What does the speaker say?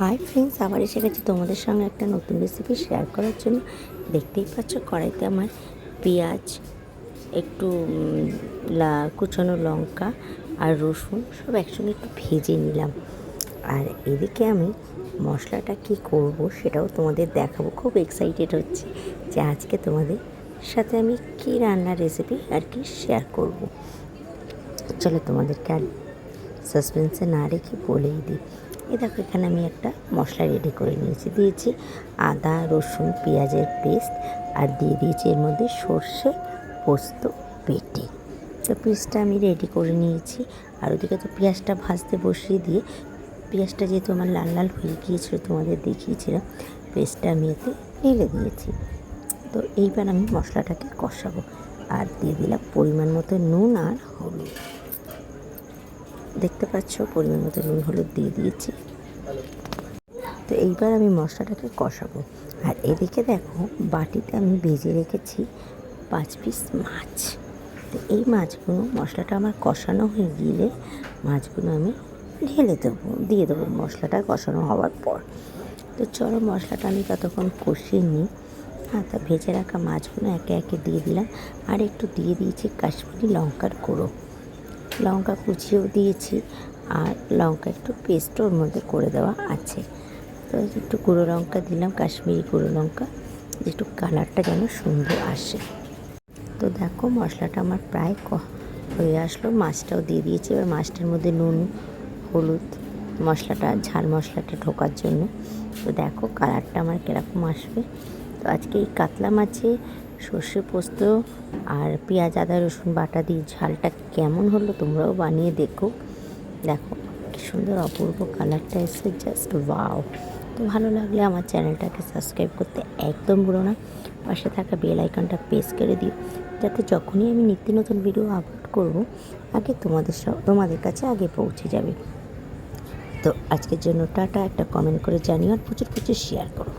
Hi friends আবার এসে গেছি তোমাদের সঙ্গে একটা নতুন রেসিপি শেয়ার করার জন্য। দেখতেই পাচ্ছ কড়াইতে আমার পেঁয়াজ, একটু কুচানো লঙ্কা আর রসুন সব একসঙ্গে একটু ভেজে নিলাম। আর এদিকে আমি মশলাটা কি করব সেটাও তোমাদের দেখাবো। খুব এক্সাইটেড হচ্ছে যে আজকে তোমাদের সাথে আমি কী রান্নার রেসিপি আর কি শেয়ার করব। চলো তোমাদেরকে আর সাসপেন্সে না রেখে বলেই দিই। এই দেখো, এখানে আমি একটা মশলা রেডি করে নিয়েছি। দিয়েছি আদা, রসুন, পেঁয়াজের পেস্ট আর দিয়ে দিয়েছি এর মধ্যে সর্ষে, পোস্ত, পেটে। তো পেস্টটা আমি রেডি করে নিয়েছি। আর ওদিকে তো পেঁয়াজটা ভাজতে বসিয়ে দিয়ে, পেঁয়াজটা যেহেতু আমার লাল লাল হয়ে গিয়েছিল, তোমাদের দেখিয়েছিলাম, পেস্টটা আমি এতে ঢেলে দিয়েছি। তো এইবার আমি মশলাটাকে কষাবো। আর দিয়ে দিলাম পরিমাণ মতো নুন আর হলুদ। দেখতে পাচ্ছ, পরিমাণ মতো নুন, হলুদ দিয়ে দিয়েছি। তো এইবার আমি মশলাটাকে কষাবো। আর এদিকে দেখো, বাটিতে আমি ভেজে রেখেছি পাঁচ পিস মাছ। তো এই মাছগুলো, মশলাটা আমার কষানো হয়ে গেলে মাছগুলো আমি ঢেলে দেবো, দিয়ে দেবো মশলাটা কষানো হওয়ার পর। তো চলো মশলাটা আমি ততক্ষণ কষিয়ে নিই। হ্যাঁ তা ভেজে রাখা মাছগুলো একে একে দিয়ে দিলাম। আর একটু দিয়ে দিয়েছি কাশ্মীরি লঙ্কার গুঁড়ো। লঙ্কা কুচিয়েও দিয়েছি আর লঙ্কা একটু পেস্ট ওর মধ্যে করে দেওয়া আছে। তো একটু গুঁড়ো লঙ্কা দিলাম, কাশ্মীরি গুঁড়ো লঙ্কা একটু কালারটা যেন সুন্দর আসে। তো দেখো মশলাটা আমার প্রায় ক- হয়ে আসলো, মাছটাও দিয়ে দিয়েছি। এবার মাছটার মধ্যে নুন, হলুদ মশলাটা, ঝাল মশলাটা ঢোকার জন্য। তো দেখো কালারটা আমার কীরকম আসবে। তো আজকে এই কাতলা মাছে সর্ষে পোস্ত আর পেঁয়াজ, আদা, রসুন বাটা দিয়ে ঝালটা কেমন হলো তোমরাও বানিয়ে দেখো। দেখো, কি সুন্দর অপূর্ব কালারটা এসে জাস্ট ওয়াও তো ভালো লাগলে আমার চ্যানেলটাকে সাবস্ক্রাইব করতে একদম ভুলো না। পাশে থাকা বেল আইকনটা প্রেস করে দিও, যাতে যখনই আমি নিত্য নতুন ভিডিও আপলোড করব, আগে তোমাদের তোমাদের কাছে আগে পৌঁছে যাবে। তো আজকের জন্য টাটা, একটা কমেন্ট করে জানিও আর প্রচুর প্রচুর শেয়ার করো।